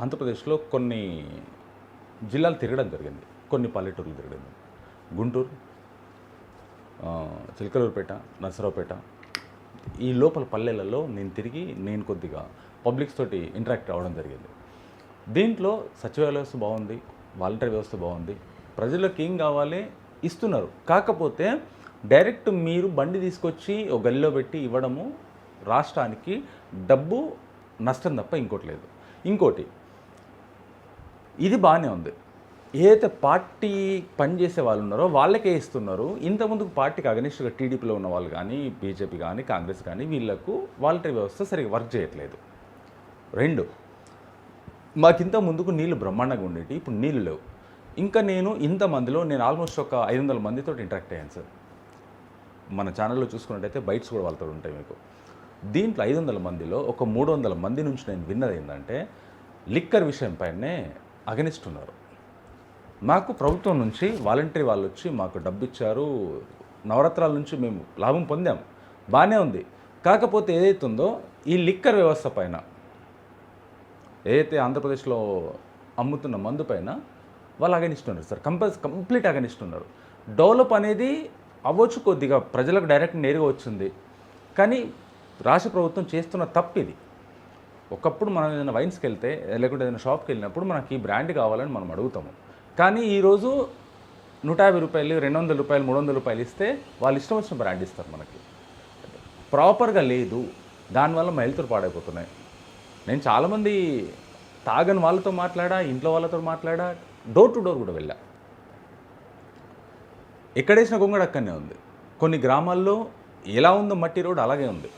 ఆంధ్రప్రదేశ్లో కొన్ని జిల్లాలు తిరగడం జరిగింది. కొన్ని పల్లెటూర్లు తిరగడం. గుంటూరు చిలకలూరుపేట నరసరావుపేట. ఈ లోపల పల్లెలలో నేను తిరిగి నేను కొద్దిగా పబ్లిక్స్ తోటి ఇంటరాక్ట్ అవ్వడం జరిగింది. దీంట్లో సచివాలయ వ్యవస్థ బాగుంది వాలంటరీ వ్యవస్థ బాగుంది. ప్రజలకు ఏం కావాలి? ఇస్తున్నారు. కాకపోతే డైరెక్ట్ మీరు బండి తీసుకొచ్చి ఒక గల్లో పెట్టి ఇవ్వడము రాష్ట్రానికి డబ్బు నష్టం తప్ప ఇంకోటి లేదు. ఇంకోటి ఇది బాగానే ఉంది. ఏదైతే పార్టీ పనిచేసే వాళ్ళు ఉన్నారో వాళ్ళకే ఇస్తున్నారు. ఇంతకుముందుకు పార్టీకి అగనిస్ట్గా టీడీపీలో ఉన్న వాళ్ళు కానీ బీజేపీ కానీ కాంగ్రెస్ కానీ వీళ్ళకు వాలంటరీ వ్యవస్థ సరిగ్గా వర్క్ చేయట్లేదు. రెండు మాకింత ముందుకు నీళ్ళు బ్రహ్మాండంగా ఉండేవి ఇప్పుడు నీళ్ళు లేవు. ఇంకా నేను ఇంతమందిలో నేను ఆల్మోస్ట్ ఒక ఐదు వందల మందితో ఇంటరాక్ట్ అయ్యాను సార్. మన ఛానల్లో చూసుకున్నట్టయితే బైట్స్ కూడా వాళ్ళతో ఉంటాయి మీకు. దీంట్లో ఐదు వందల మందిలో ఒక మూడు వందల మంది నుంచి నేను విన్నది ఏంటంటే లిక్కర్ విషయం పైనే అగనిస్ట్ ఉన్నారు మాకు ప్రభుత్వం నుంచి వాలంటరీ వాళ్ళు వచ్చి మాకు డబ్బు ఇచ్చారు నవరత్నాల నుంచి మేము లాభం పొందాం. బాగానే ఉంది. కాకపోతే ఏదైతే ఉందో ఈ లిక్కర్ వ్యవస్థ పైన ఏదైతే ఆంధ్రప్రదేశ్లో అమ్ముతున్న మందు పైన వాళ్ళు అగనిస్ట్ ఉన్నారు సార్. కంపల్స్ కంప్లీట్ అగనిస్ట్ ఉన్నారు డెవలప్ అనేది అవ్వచ్చు కొద్దిగా ప్రజలకు డైరెక్ట్ నేరుగా వచ్చింది. కానీ రాష్ట్ర ప్రభుత్వం చేస్తున్న తప్పు ఇది ఒకప్పుడు మనం ఏదైనా వైన్స్కి వెళ్తే లేకుంటే ఏదైనా షాప్కి వెళ్ళినప్పుడు మనకి ఈ బ్రాండ్ కావాలని మనం అడుగుతాము. కానీ ఈరోజు నూట యాభై రూపాయలు రెండు వందల రూపాయలు మూడు వందల రూపాయలు ఇస్తే వాళ్ళు ఇష్టం వచ్చిన బ్రాండ్ ఇస్తారు మనకి. ప్రాపర్గా లేదు. దానివల్ల మా హెల్త్ పాడైపోతున్నాయి. నేను చాలామంది తాగని వాళ్ళతో మాట్లాడా ఇంట్లో వాళ్ళతో మాట్లాడా డోర్ టు డోర్ కూడా వెళ్ళా. ఎక్కడేసిన గొంగడ అక్కడనే ఉంది. కొన్ని గ్రామాల్లో ఎలా ఉందో మట్టి రోడ్ అలాగే ఉంది.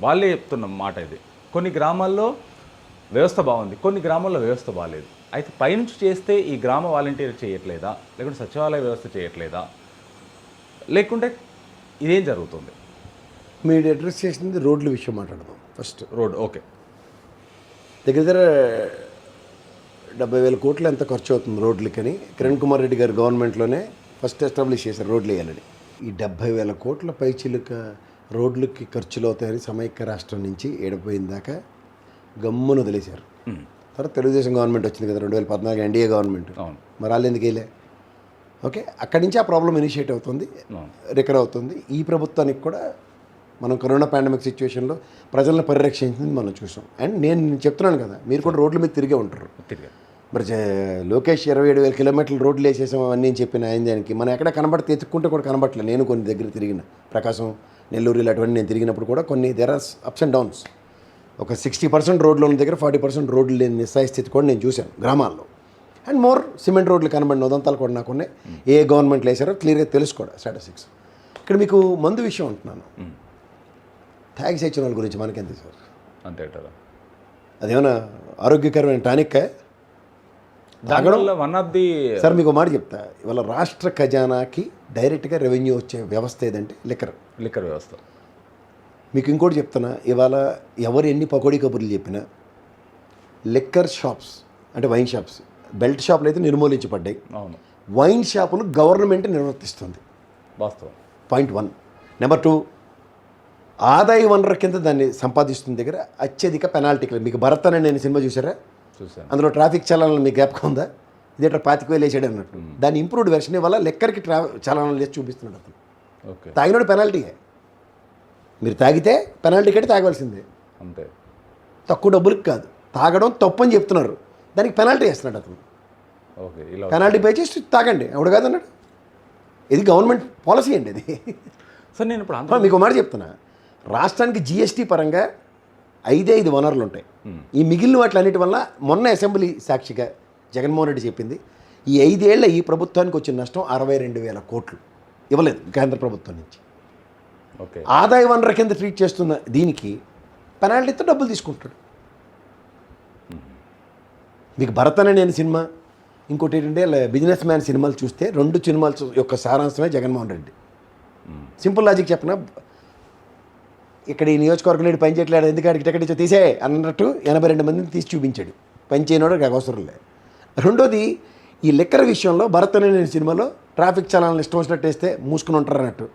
వాళ్ళే చెప్తున్న మాట ఇది. కొన్ని గ్రామాల్లో వ్యవస్థ బాగుంది కొన్ని గ్రామాల్లో వ్యవస్థ బాగాలేదు అయితే పైనుంచి చేస్తే ఈ గ్రామ వాలంటీర్ చేయట్లేదా? లేకుంటే సచివాలయ వ్యవస్థ చేయట్లేదా? లేకుంటే ఇదేం జరుగుతుంది? మీరు అడ్రస్ చేసింది రోడ్ల విషయం మాట్లాడదాం. First road okay. దగ్గర దగ్గర డెబ్బై వేల కోట్లు ఎంత ఖర్చు అవుతుంది రోడ్లకని? కిరణ్ కుమార్ రెడ్డి గారు గవర్నమెంట్లోనే ఫస్ట్ ఎస్టాబ్లిష్ చేశారు రోడ్లు వేయాలని. ఈ డెబ్బై వేల కోట్ల పైచిలుక రోడ్లకి ఖర్చులు అవుతాయని సమైక్య రాష్ట్రం నుంచి ఏడిపోయిన దాకా గమ్మును వదిలేశారు. తర్వాత తెలుగుదేశం గవర్నమెంట్ వచ్చింది కదా రెండు వేల పద్నాలుగు ఎన్డీఏ గవర్నమెంట్. అవును. మరి వాళ్ళు ఎందుకు వేయలే? ఓకే అక్కడి నుంచి ఆ ప్రాబ్లం ఇనిషియేట్ అవుతుంది రికవర్ అవుతుంది. ఈ ప్రభుత్వానికి కూడా మనం కరోనా పాండమిక్ సిచ్యువేషన్లో ప్రజలను పరిరక్షించింది మనం చూసాం. అండ్ నేను చెప్తున్నాను కదా మీరు కూడా రోడ్ల మీద తిరిగే ఉంటారు. మరి లోకేష్ ఇరవై ఏడు వేల కిలోమీటర్లు రోడ్లు వేసేసాం అవన్నీ చెప్పిన ఆయన దానికి మనం ఎక్కడ కనబడితే ఎత్తుక్కుంటే కూడా కనబడట్లేదు నేను కొన్ని దగ్గర తిరిగిన ప్రకాశం నెల్లూరు ఇలాంటివన్నీ నేను తిరిగినప్పుడు కూడా కొన్ని there are ups and downs ఒక సిక్స్టీ పర్సెంట్ రోడ్లు ఉన్న దగ్గర ఫార్టీ పర్సెంట్ రోడ్లు లేని నిస్సాయ స్థితి కూడా నేను చూశాను గ్రామాల్లో. అండ్ మోర్ సిమెంట్ రోడ్లు కనబడిన ఉదంతాలు కూడా నాకు ఉన్నాయి. ఏ గవర్నమెంట్లు వేసారో క్లియర్గా తెలుసు కూడా స్టాటిస్టిక్స్ ఇక్కడ మీకు మందు విషయం అంటున్నాను. ట్యాక్స్ ఇచ్చిన వాళ్ళ గురించి మనకెంత సార్ అంతే అదేమన్నా ఆరోగ్యకరమైన టానిక్ దానివల్ల వన్ ఆఫ్ ది సార్ మీకు మాట చెప్తా. ఇవాళ రాష్ట్ర ఖజానాకి డైరెక్ట్గా రెవెన్యూ వచ్చే వ్యవస్థ ఏదంటే లిక్కర్. లిక్కర్ వ్యవస్థ. మీకు ఇంకోటి చెప్తున్నా ఇవాళ ఎవరు ఎన్ని పకోడీ కబుర్లు చెప్పినా లిక్కర్ షాప్స్ అంటే వైన్ షాప్స్ బెల్ట్ షాపులు అయితే నిర్మూలించబడ్డాయి. అవును. వైన్ షాపులు గవర్నమెంట్ నిర్వర్తిస్తుంది. వాస్తవం. Point one. నెంబర్ టూ ఆదాయ వనరు కింద దాన్ని సంపాదిస్తున్న దగ్గర అత్యధిక పెనాల్టీలు మీకు భరత్ అనే నేను సినిమా చూసారా చూశాను. అందులో ట్రాఫిక్ చలనాలు మీకు జ్ఞాపకం ఉందా? ఇదేట పాతిక వేలు వేసాడు అన్నట్టు. దాని ఇంప్రూవ్డ్ వెర్షన్ వల్ల లెక్కర్కి ట్రా చలనాలు వేసి చూపిస్తున్నాడు అతను. ఓకే. తాగినోడు పెనాల్టీయే మీరు తాగితే పెనాల్టీ కట్టి తాగవలసిందే. అంతే. తక్కువ డబ్బులకి కాదు. తాగడం తప్పు అని చెప్తున్నారు. దానికి పెనాల్టీ వేస్తున్నాడు అతను. ఓకే ఇలా పెనాల్టీ పే చేసి తాగండి. ఎవడు కాదన్నాడు ఇది గవర్నమెంట్ పాలసీ అండి ఇది. సార్ నేను ఇప్పుడు మీకు మాట చెప్తున్నా. రాష్ట్రానికి జిఎస్టీ పరంగా ఐదే ఐదు వనరులు ఉంటాయి ఈ మిగిలిన వాటిలన్నిటి వల్ల మొన్న అసెంబ్లీ సాక్షిగా జగన్మోహన్ రెడ్డి చెప్పింది ఈ ఐదేళ్ళ ఈ ప్రభుత్వానికి వచ్చిన నష్టం అరవై రెండు వేల కోట్లు ఇవ్వలేదు కేంద్ర ప్రభుత్వం నుంచి. ఓకే. ఆదాయ వనరు కింద ట్రీట్ చేస్తున్న దీనికి పెనాల్టీతో డబ్బులు తీసుకుంటాడు మీకు భరత్ అనే నేను సినిమా ఇంకోటి ఏంటంటే బిజినెస్ మ్యాన్ సినిమాలు చూస్తే రెండు సినిమాల యొక్క సారాంశమే జగన్మోహన్ రెడ్డి. సింపుల్ లాజిక్ చెప్పిన? ఇక్కడ ఈ నియోజకవర్గంలో ఈడు పని చేయట్లేదు ఎందుకంటే టికెట్ ఇచ్చో తీసే అన్నట్టు ఎనభై రెండు మందిని తీసి చూపించాడు. పని చేయనోడు అవసరం లేదు. రెండోది ఈ లెక్కర విషయంలో భరత్ అనే నేను సినిమాలో ట్రాఫిక్ చలాలను ఇష్టం వచ్చినట్టు వేస్తే మూసుకుని ఉంటారు అన్నట్టు.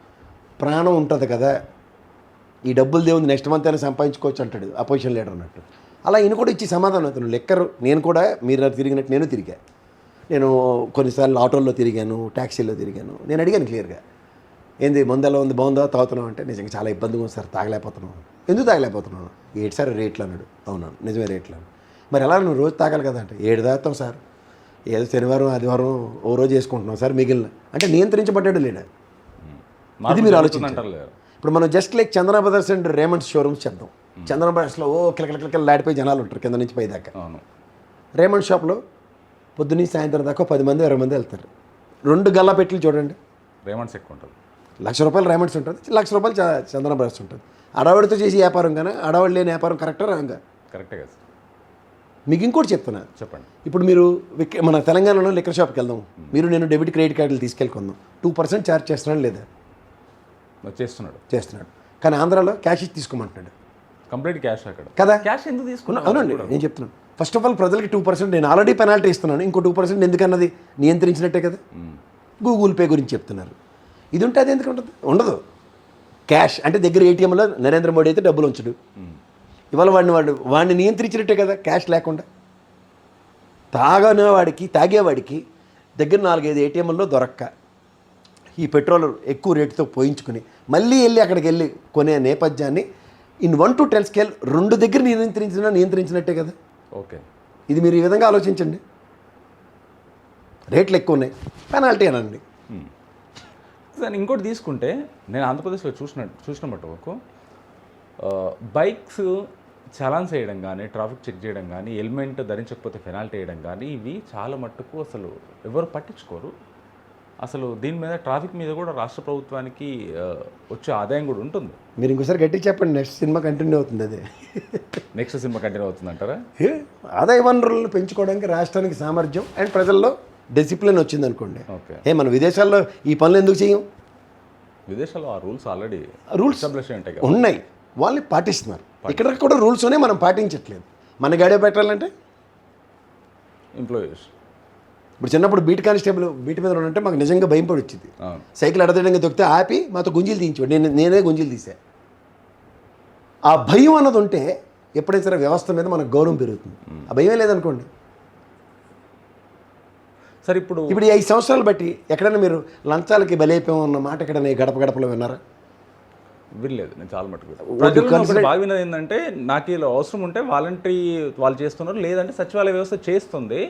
ప్రాణం ఉంటుంది కదా ఈ డబ్బులు దేవుంది నెక్స్ట్ మంత్ అయినా సంపాదించుకోవచ్చు అంటాడు అపోజిషన్ లీడర్ అన్నట్టు. అలా ఈయన కూడా ఇచ్చి సమాధానం అవుతాను లెక్కరు నేను కూడా మీరు తిరిగినట్టు నేను తిరిగా. నేను కొన్నిసార్లు ఆటోల్లో తిరిగాను ట్యాక్సీలో తిరిగాను నేను అడిగాను క్లియర్గా ఏంది మందు ఉంది బాగుందా తాగుతున్నావు అంటే నిజంగా చాలా ఇబ్బందిగా ఉంది సార్ తాగలేకపోతున్నాను. ఎందుకు తాగలేకపోతున్నాను? ఏడు సార్ రేట్లు అన్నాడు అవును నిజమే రేట్లు అన్నాడు. మరి ఎలా నువ్వు రోజు తాగాలి కదా అంటే? ఏడు తాగుతాం సార్. ఏదో శనివారం ఆదివారం ఓ రోజు వేసుకుంటున్నాం సార్ మిగిలిన. అంటే నియంత్రించబడ్డాడు లేడా? మార్పు మీరు లేదా? ఇప్పుడు మనం just like Chandana brothers and Raymonds showrooms చెప్దాం. చందన బ్రదర్స్లో ఓ కిలకల కిలకల లాడిపోయి జనాలు ఉంటారు కింద నుంచి పై దాకా. రేమండ్ షాప్లో పొద్దున్నీ సాయంత్రం దాకా పది మంది ఇరవై మంది వెళ్తారు. రెండు గల్లా పెట్లు చూడండి. రేమండ్స్ ఎక్కువ ఉంటుంది లక్ష రూపాయలు రేమండ్స్ ఉంటుంది లక్ష రూపాయలు చందన బ్రదర్స్ ఉంటుంది. అడవాడితో చేసి వ్యాపారం కానీ అడవాడి లేని వ్యాపారం కరెక్టా రాంగా? కరెక్టే కదా మీకు ఇంకోటి చెప్తున్నా. చెప్పండి. ఇప్పుడు మీరు మన తెలంగాణలో లిక్కర్ షాప్కి వెళ్దాం మీరు నేను డెబిట్ క్రెడిట్ కార్డులు తీసుకెళ్ళుకుందాం. టూ పర్సెంట్ ఛార్జ్ చేస్తున్నాడు లేదా? చేస్తున్నాడు. చేస్తున్నాడు. కానీ ఆంధ్రాలో క్యాష్ ఇచ్చి తీసుకోమంటున్నాడు. కంప్లీట్ క్యాష్ అక్కడ. కదా? క్యాష్ ఎందుకు తీసుకున్నావు? అవునండి నేను చెప్తున్నాను. ఫస్ట్ ఆఫ్ ఆల్ ప్రజలకి టూ పర్సెంట్ నేను ఆల్రెడీ పెనాల్టీ ఇస్తున్నాను. ఇంకో టూ పర్సెంట్ ఎందుకన్నది నియంత్రించినట్టే కదా? గూగుల్ పే గురించి చెప్తున్నారు. ఇది ఉంటే అది ఎందుకు ఉండదు? ఉండదు. క్యాష్ అంటే దగ్గర ఏటీఎంలో నరేంద్ర మోడీ అయితే డబ్బులు ఉంచడు. ఇవాళ వాడిని వాడు వాడిని నియంత్రించినట్టే కదా క్యాష్ లేకుండా. తాగనే వాడికి తాగేవాడికి దగ్గర నాలుగైదు ఏటీఎంల్లో దొరక్క. ఈ పెట్రోల్ ఎక్కువ రేటుతో పోయించుకుని మళ్ళీ వెళ్ళి అక్కడికి వెళ్ళి కొనే నేపథ్యాన్ని in one to ten scale రెండు దగ్గర నియంత్రించిన నియంత్రించినట్టే కదా. ఓకే. ఇది మీరు ఈ విధంగా ఆలోచించండి. రేట్లు ఎక్కువ ఉన్నాయి పెనాల్టీ అనండి. సార్ ఇంకోటి తీసుకుంటే నేను ఆంధ్రప్రదేశ్లో చూసిన చూసిన మట్టుకు బైక్స్ చలాన్స్ వేయడం కానీ ట్రాఫిక్ చెక్ చేయడం కానీ హెల్మెట్ ధరించకపోతే పెనాల్టీ వేయడం కానీ ఇవి చాలా మట్టుకు అసలు ఎవరు పట్టించుకోరు. అసలు దీని మీద ట్రాఫిక్ మీద కూడా రాష్ట్ర ప్రభుత్వానికి వచ్చే ఆదాయం కూడా ఉంటుంది. మీరు ఇంకోసారి గట్టిగా చెప్పండి నెక్స్ట్ సినిమా కంటిన్యూ అవుతుంది అదే. నెక్స్ట్ సినిమా కంటిన్యూ అవుతుందంటారా? ఏ, ఆదాయ వనరులను పెంచుకోవడానికి రాష్ట్రానికి సామర్థ్యం అండ్ ప్రజల్లో డిసిప్లిన్ వచ్చింది అనుకోండి. ఓకే. ఏ మన విదేశాల్లో ఈ పనులు ఎందుకు చేయం? విదేశాల్లో ఆ రూల్స్ ఆల్రెడీ రూల్స్ ఉంటాయి ఉన్నాయి. వాళ్ళు పాటిస్తున్నారు. ఇక్కడ కూడా రూల్స్ ఉన్నాయి మనం పాటించట్లేదు. మన గాడే పెట్టాలంటే ఎంప్లాయీస్ ఇప్పుడు చిన్నప్పుడు బీట్ కానిస్టేబుల్ బీట్ మీద ఉంటే మాకు నిజంగా భయం పడి వచ్చింది అవును. సైకిల్ అడదడంగా దొక్కితే ఆపి మాతో గుంజీలు తీయించాడు నేను నేనే గుంజీలు తీసా. ఆ భయం అన్నది ఉంటే ఎప్పుడైతే సరే వ్యవస్థ మీద మనకు గౌరవం పెరుగుతుంది. ఆ భయమే లేదనుకోండి. సార్ ఇప్పుడు ఇప్పుడు ఈ ఐదు సంవత్సరాలు బట్టి ఎక్కడైనా మీరు లంచాలకి బలైపోయాం అన్న మాట ఎక్కడైనా గడప గడపలో విన్నారా? వినలేదు నేను చాలా మటుకు ప్రజలు బాగా విన్నది ఏంటంటే నాకు ఇలా అవసరం ఉంటే వాలంటరీ వాళ్ళు చేస్తున్నారు లేదంటే సచివాలయ వ్యవస్థ చేస్తుంది.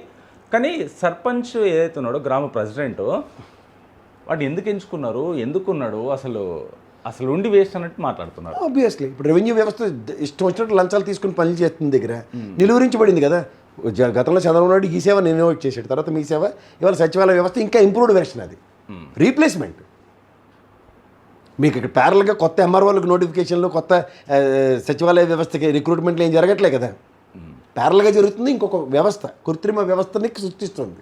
కానీ సర్పంచ్ ఏదైతే ఉన్నాడో గ్రామ ప్రెసిడెంట్ వాడు ఎందుకు ఎంచుకున్నారు ఎందుకున్నాడు అసలు అసలు ఉండి వేస్ట్ అన్నట్టు మాట్లాడుతున్నారు. ఆబ్వియస్లీ ఇప్పుడు రెవెన్యూ వ్యవస్థ ఇష్టం వచ్చినట్టు లంచాలు తీసుకుని పనులు చేస్తుంది దగ్గర. నిలువరించబడింది కదా. గతంలో చంద్రబాబు నాయుడు ఈ సేవ నేను చేశాడు. తర్వాత మీ సేవ ఇవాళ సచివాలయ వ్యవస్థ ఇంకా ఇంప్రూవ్డ్ వెర్షన్ అది. రీప్లేస్మెంట్ మీకు ఇక్కడ ప్యారల్గా కొత్త ఎంఆర్ఓలకు నోటిఫికేషన్లు కొత్త సచివాలయ వ్యవస్థకి రిక్రూట్మెంట్లు ఏం జరగట్లే కదా? ప్యారల్గా జరుగుతుంది ఇంకొక వ్యవస్థ కృత్రిమ వ్యవస్థని సృష్టిస్తుంది.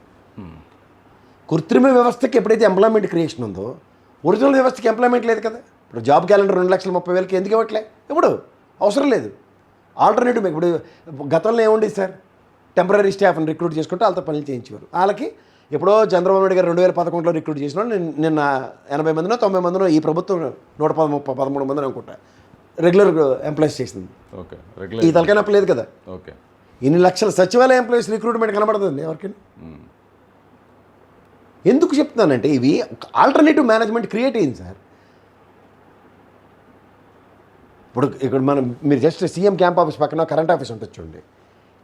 కృత్రిమ వ్యవస్థకి ఎప్పుడైతే ఎంప్లాయ్మెంట్ క్రియేషన్ ఉందో ఒరిజినల్ వ్యవస్థకి ఎంప్లాయ్మెంట్ లేదు కదా? ఇప్పుడు జాబ్ క్యాలెండర్ రెండు లక్షల ముప్పై వేలకి ఎందుకు ఇవ్వట్లే? ఇప్పుడు అవసరం లేదు. ఆల్టర్నేటివ్ ఇప్పుడు గతంలో ఏముండేది సార్? టెంపరీ స్టాఫ్ని రిక్రూట్ చేసుకుంటే వాళ్ళతో పనులు చేయించేవారు. వాళ్ళకి ఎప్పుడో చంద్రబాబు నాయుడు గారు రెండు వేల పదకొండులో రిక్రూట్ చేసిన నిన్న- ఎనభై మందినో తొంభై మందినో ఈ ప్రభుత్వం నూట పదము పదమూడు మందిని అనుకుంటా. రెగ్యులర్ ఎంప్లాయీస్ చేసింది. ఓకే ఈ తలకాయ నొప్పి లేదు కదా. ఓకే ఇన్ని లక్షల సచివాలయ ఎంప్లాయీస్ రిక్రూట్మెంట్ కనబడుతుంది ఎవరికైనా. ఎందుకు చెప్తున్నానంటే ఇవి ఆల్టర్నేటివ్ మేనేజ్మెంట్ క్రియేట్ అయింది సార్. ఇప్పుడు ఇక్కడ మనం మీరు జస్ట్ సీఎం క్యాంప్ ఆఫీస్ పక్కన కరెంట్ ఆఫీస్ ఉంటుంది చూడండి.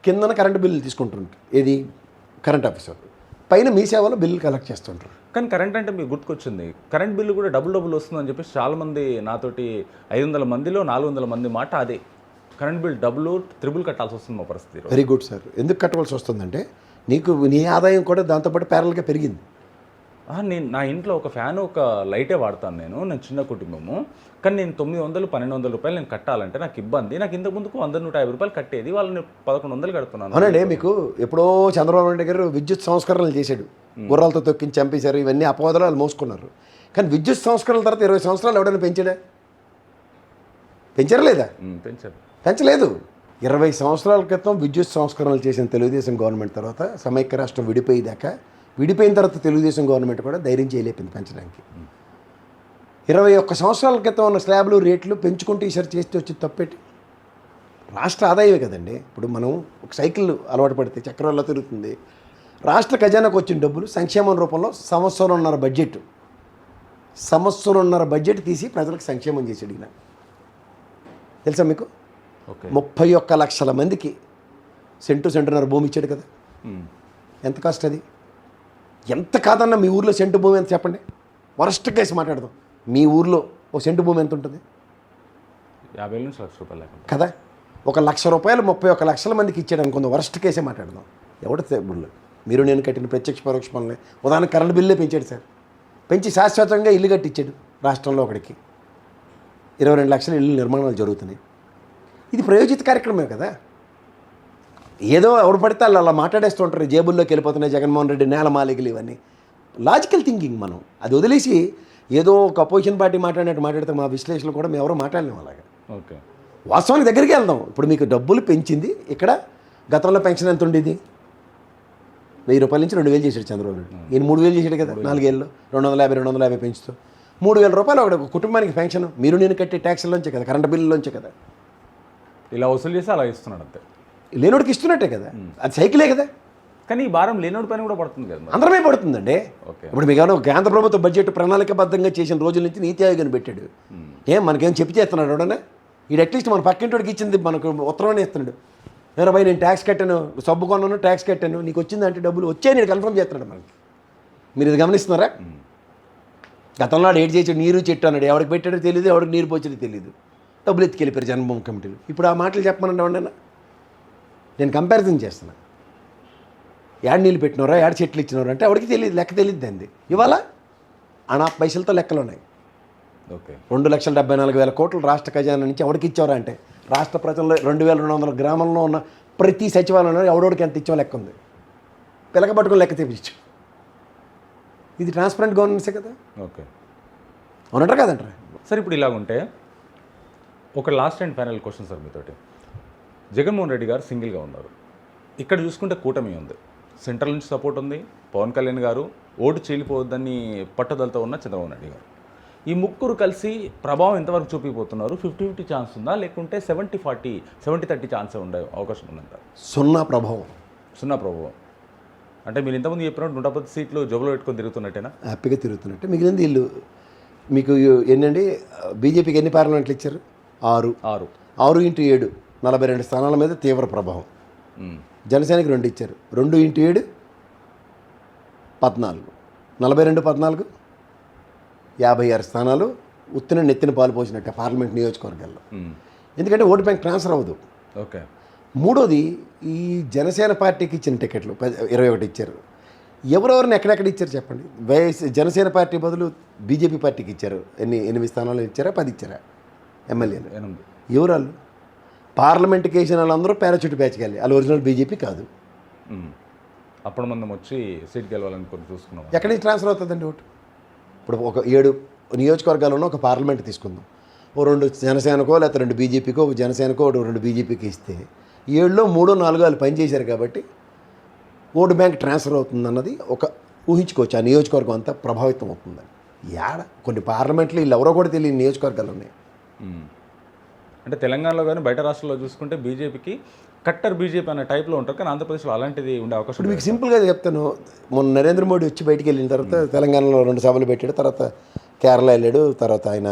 కిందన కరెంట్ బిల్లు తీసుకుంటుంటారు ఏది? కరెంట్ ఆఫీసర్ పైన మీ సేవలో బిల్లు కలెక్ట్ చేస్తుంటారు. కానీ కరెంట్ అంటే మీకు గుర్తుకొచ్చింది. కరెంట్ బిల్లు కూడా డబుల్ డబుల్ వస్తుందని చెప్పేసి చాలా మంది నాతోటి ఐదు వందల మందిలో నాలుగు వందల మంది మాట అదే. కరెంట్ బిల్ డబుల్ త్రిబుల్ కట్టాల్సి వస్తుంది మా పరిస్థితి. వెరీ గుడ్ సార్ ఎందుకు కట్టవలసి వస్తుందంటే నీకు నీ ఆదాయం కూడా దాంతోపాటు ప్యారల్గా పెరిగింది. నేను నా ఇంట్లో ఒక ఫ్యాన్ ఒక లైటే వాడతాను నేను నేను చిన్న కుటుంబము. కానీ నేను తొమ్మిది వందలు పన్నెండు వందల రూపాయలు నేను కట్టాలంటే నాకు ఇబ్బంది. నాకు ఇంతకు ముందుకు వంద నూట యాభై రూపాయలు కట్టేది. వాళ్ళని పదకొండు వందలు కడుతున్నాను. అవునండి మీకు ఎప్పుడో చంద్రబాబు నాయుడు గారు విద్యుత్ సంస్కరణలు చేశాడు. గుర్రాలతో తొక్కించి చంపేశారు ఇవన్నీ అపవాదాలు వాళ్ళు మోసుకున్నారు. కానీ విద్యుత్ సంస్కరణల తర్వాత ఇరవై సంవత్సరాలు ఎవడైనా పెంచాడా? పెంచారా లేదా పెంచారు పెంచలేదు. ఇరవై సంవత్సరాల క్రితం విద్యుత్ సంస్కరణలు చేసిన తెలుగుదేశం గవర్నమెంట్ తర్వాత సమైక్య రాష్ట్రం విడిపోయేదాకా విడిపోయిన తర్వాత తెలుగుదేశం గవర్నమెంట్ కూడా ధైర్యం చేయలేపింది పెంచడానికి. ఇరవై ఒక్క సంవత్సరాల క్రితం ఉన్న స్లాబ్లు రేట్లు పెంచుకుంటూ ఈసారి చేస్తే వచ్చి తప్పేటి? రాష్ట్ర ఆదాయమే కదండి. ఇప్పుడు మనం ఒక సైకిల్ అలవాటు పడితే చక్రంలో తిరుగుతుంది. రాష్ట్ర ఖజానాకు వచ్చిన డబ్బులు సంక్షేమం రూపంలో సంవత్సరంన్నర బడ్జెట్. సంవత్సరంన్నర బడ్జెట్ తీసి ప్రజలకు సంక్షేమం చేసి అడిగిన. తెలుసా మీకు? ఓకే. ముప్పై ఒక్క లక్షల మందికి సెంటు సెంటున్నర భూమి ఇచ్చాడు కదా. ఎంత కాస్ట్ అది? ఎంత కాదన్నా మీ ఊర్లో సెంటు భూమి ఎంత చెప్పండి? వరస్ట్ కేసు మాట్లాడదాం. మీ ఊర్లో ఒక సెంటు భూమి ఎంత ఉంటుంది? యాభై నుంచి లక్ష రూపాయలు కదా? ఒక లక్ష రూపాయలు ముప్పై ఒక్క లక్షల మందికి ఇచ్చాడు అనుకుందాం. వరస్ట్ కేసే మాట్లాడదాం. ఎవడ తెగుళ్ళు మీరు నేను కట్టిన ప్రత్యక్ష పరోక్ష పనులే. ఉదాహరణ కరెంట్ బిల్లే పెంచాడు సార్. పెంచి శాశ్వతంగా ఇల్లు కట్టించాడు రాష్ట్రంలో ఒకడికి. ఇరవై రెండు లక్షల ఇల్లు నిర్మాణాలు జరుగుతున్నాయి. ఇది ప్రయోజిత కార్యక్రమమే కదా? ఏదో ఎవడు పడితే వాళ్ళు అలా మాట్లాడేస్తూ ఉంటారు. జేబుల్లోకి వెళ్ళిపోతున్నాయి జగన్మోహన్ రెడ్డి నేల మాలికలు ఇవన్నీ. లాజికల్ థింకింగ్ మనం. అది వదిలేసి ఏదో ఒక అపోజిషన్ పార్టీ మాట్లాడినట్టు మాట్లాడితే మా విశ్లేషణలు కూడా మేము ఎవరో మాట్లాడలేము అలాగా. ఓకే. వాస్తవానికి దగ్గరికి వెళ్దాం. ఇప్పుడు మీకు డబ్బులు పెంచింది ఇక్కడ. గతంలో పెన్షన్ ఎంత ఉండేది? వెయ్యి రూపాయల నుంచి రెండు వేలు చేశాడు చంద్రబాబు నాయుడు. ఈయన మూడు వేలు చేశాడు కదా నాలుగేళ్ళు. రెండు వందల యాభై రెండు వందల యాభై పెంచుతూ. మూడు వేల రూపాయలు ఒక కుటుంబానికి పెన్షన్. మీరు నేను కట్టే ట్యాక్స్లోంచే కదా కరెంట్ బిల్లులోంచే కదా. ఇలా వసూలు చేసి అలా ఇస్తున్నాడు అంతే. లేనోడికి ఇస్తున్నట్టే కదా. అది సైకిలే కదా. కానీ ఈ భారం లేనోడి పైన కూడా పడుతుంది కదా. అందరమే పడుతుందండి. ఓకే. ఇప్పుడు మీకు ఏమైనా కేంద్ర ప్రభుత్వ బడ్జెట్ ప్రణాళికబద్ధంగా చేసిన రోజుల నుంచి నీతి ఆయోగ్ అని పెట్టాడు. ఏం మనకేం చెప్పి చేస్తున్నాడు ఎవడన్నా? ఈ అట్లీస్ట్ మన పక్కింటోడికి ఇచ్చింది మనకు ఉత్తరమనే ఇస్తున్నాడు. భయ్ నేను ట్యాక్స్ కట్టాను సబ్బు కొన్నాను ట్యాక్స్ కట్టాను నీకు వచ్చిందంటే డబ్బులు వచ్చాయి నేను కన్ఫర్మ్ చేస్తున్నాడు మనకి. మీరు ఇది గమనిస్తున్నారా? గతంలో ఆడు ఏడు చేసాడు నీరు చెట్టు అన్నాడు. ఎవరికి పెట్టాడో తెలియదు ఎవరికి నీరు పోచాడో తెలియదు డబ్బులు ఎత్తుకెళ్ళిపోయారు జన్మభూమి కమిటీలు. ఇప్పుడు ఆ మాటలు చెప్పమనండి ఎవడన్నా? నేను కంపారిజన్ చేస్తున్నా. యాడ్ నీళ్ళు పెట్టినారా యాడ్ చెట్లు ఇచ్చినారా అంటే ఎవరికి తెలియదు లెక్క తెలియదు అండి ఇవాళ అనా పైసలతో లెక్కలు ఉన్నాయి. ఓకే. రెండు లక్షల డెబ్బై నాలుగు వేల కోట్లు రాష్ట్ర ఖజానా నుంచి ఎవరికి ఇచ్చారా అంటే రాష్ట్ర ప్రజల్లో రెండు వేల రెండు వందల గ్రామంలో ఉన్న ప్రతి సచివాలయంలో ఎవడోడికి ఎంత ఇచ్చామో లెక్క ఉంది. పిలక పట్టుకుని లెక్క తెప్పించు. ఇది ట్రాన్స్పరెంట్ గవర్నెన్సే కదా? ఓకే. అవునంటారా కదంటారా? సార్ ఇప్పుడు ఇలాగ ఉంటే ఒక last and final question sir మీతోటి. జగన్మోహన్ రెడ్డి గారు సింగిల్గా ఉన్నారు. ఇక్కడ చూసుకుంటే కూటమి ఉంది. సెంట్రల్ నుంచి సపోర్ట్ ఉంది. పవన్ కళ్యాణ్ గారు ఓటు చీలిపోవద్దని పట్టుదలతో ఉన్న చంద్రబాబు నాయుడు గారు. ఈ ముగ్గురు కలిసి ప్రభావం ఎంతవరకు చూపిపోతున్నారు? ఫిఫ్టీ ఫిఫ్టీ ఛాన్స్ ఉందా? లేకుంటే seventy forty seventy thirty chance ఉండే అవకాశం ఉందంట? సున్నా ప్రభావం. సున్నా ప్రభావం. అంటే మీరు ఇంతకుముందు చెప్పినట్టు నూట పది సీట్లు జోబులో పెట్టుకొని తిరుగుతున్నట్టేనా? హ్యాపీగా తిరుగుతున్నట్టు. మిగిలింది వీళ్ళు మీకు ఏంటండి బీజేపీకి ఎన్ని పార్లమెంట్లు ఇచ్చారు? ఆరు. ఆరు. ఆరు ఇంటూ ఏడు. నలభై రెండు స్థానాల మీద తీవ్ర ప్రభావం. జనసేనకి రెండు ఇచ్చారు. రెండు ఇంటూ ఏడు పద్నాలుగు. నలభై రెండు పద్నాలుగు యాభై ఆరు స్థానాలు ఉత్తిన నెత్తిన పాలు పోసినట్టే పార్లమెంట్ నియోజకవర్గాల్లో. ఎందుకంటే ఓటు బ్యాంక్ ట్రాన్స్ఫర్ అవ్వదు. ఓకే. మూడోది ఈ జనసేన పార్టీకి ఇచ్చిన టికెట్లు పది- ఇరవై ఒకటి ఇచ్చారు. ఎవరెవరిని ఎక్కడెక్కడ ఇచ్చారు చెప్పండి? వైఎస్ జనసేన పార్టీ బదులు బీజేపీ పార్టీకి ఇచ్చారు. ఎన్ని ఎనిమిది స్థానాలు ఇచ్చారా? పది ఇచ్చారా? ఎమ్మెల్యేలు. ఎనిమిది. ఎవరు వాళ్ళు? పార్లమెంట్కి వేసిన వాళ్ళందరూ పారాచూట్ బ్యాచ్కి వెళ్ళి. వాళ్ళు ఒరిజినల్ బీజేపీ కాదు. అప్పుడు మనం వచ్చి సీట్ గెలవాలని కొన్ని చూసుకున్నాం. ఎక్కడి నుంచి ట్రాన్స్ఫర్ అవుతుందండి ఓటు? ఇప్పుడు ఒక ఏడు నియోజకవర్గాల్లో ఒక పార్లమెంట్ తీసుకుందాం. ఓ రెండు జనసేనకో లేకపోతే రెండు బీజేపీకో ఒక జనసేనకో రెండు బీజేపీకి ఇస్తే ఏడులో మూడో నాలుగో వాళ్ళు పనిచేశారు కాబట్టి ఓటు బ్యాంక్ ట్రాన్స్ఫర్ అవుతుంది అన్నది ఒక ఊహించుకోవచ్చు. ఆ నియోజకవర్గం అంతా ప్రభావితం అవుతుందని. యాడ? కొన్ని పార్లమెంట్లు వీళ్ళు ఎవరో కూడా తెలియని నియోజకవర్గాలు ఉన్నాయి. అంటే తెలంగాణలో కానీ బయట రాష్ట్రాల్లో చూసుకుంటే బీజేపీకి కట్టర్ బీజేపీ అనే టైప్లో ఉంటారు. కానీ ఆంధ్రప్రదేశ్లో అలాంటిది ఉండే అవకాశం మీకు సింపుల్గా చెప్తాను. మొన్న నరేంద్ర మోడీ వచ్చి బయటికి వెళ్ళిన తర్వాత తెలంగాణలో రెండు సభలు పెట్టాడు. తర్వాత కేరళ వెళ్ళాడు. తర్వాత ఆయన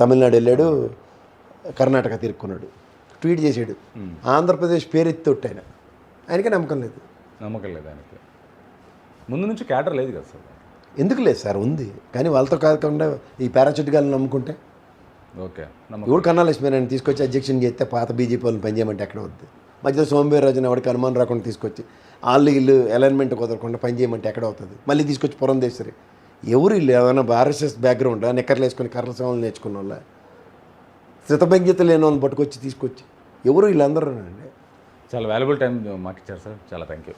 తమిళనాడు వెళ్ళాడు. కర్ణాటక తిరుక్కున్నాడు. ట్వీట్ చేశాడు. ఆంధ్రప్రదేశ్ పేరెత్తి తొట్టు ఆయన. ఆయనకే నమ్మకం లేదు. నమ్మకం లేదు ఆయనకి. ముందు నుంచి క్యాటర్ లేదు కదా సార్. ఎందుకు లేదు సార్? ఉంది. కానీ వాళ్ళతో కాకుండా ఈ పారాచూట్ గాలను నమ్ముకుంటే? ఓకే. ఎవడు కన్నా లక్ష్మీనారాయణ తీసుకొచ్చి అధ్యక్షుని చేస్తే పాత బీజేపీ వాళ్ళని పనిచేయమంటే ఎక్కడ వద్దు? మధ్యలో సోమవీర్రాజుని ఎవరికి అనుమానం రాకుండా తీసుకొచ్చి వాళ్ళు ఇల్లు అలైన్మెంట్ కుదరకుండా పనిచేయమంటే ఎక్కడ అవుతుంది? మళ్ళీ తీసుకొచ్చి పురంధేశ్వరి. ఎవరు ఇల్లు ఏమైనా ఆర్ఎస్ఎస్ బ్యాక్గ్రౌండ్ నిక్కర్లు వేసుకొని కర్ర సేవలు నేర్చుకున్న వాళ్ళ? స్థితభంగ్యత లేని వాళ్ళని పట్టుకొచ్చి తీసుకొచ్చి ఎవరు వీళ్ళందరూ అండి చాలా వాల్యుబుల్ టైం మాకు ఇచ్చారు సార్. చాలా థ్యాంక్ యూ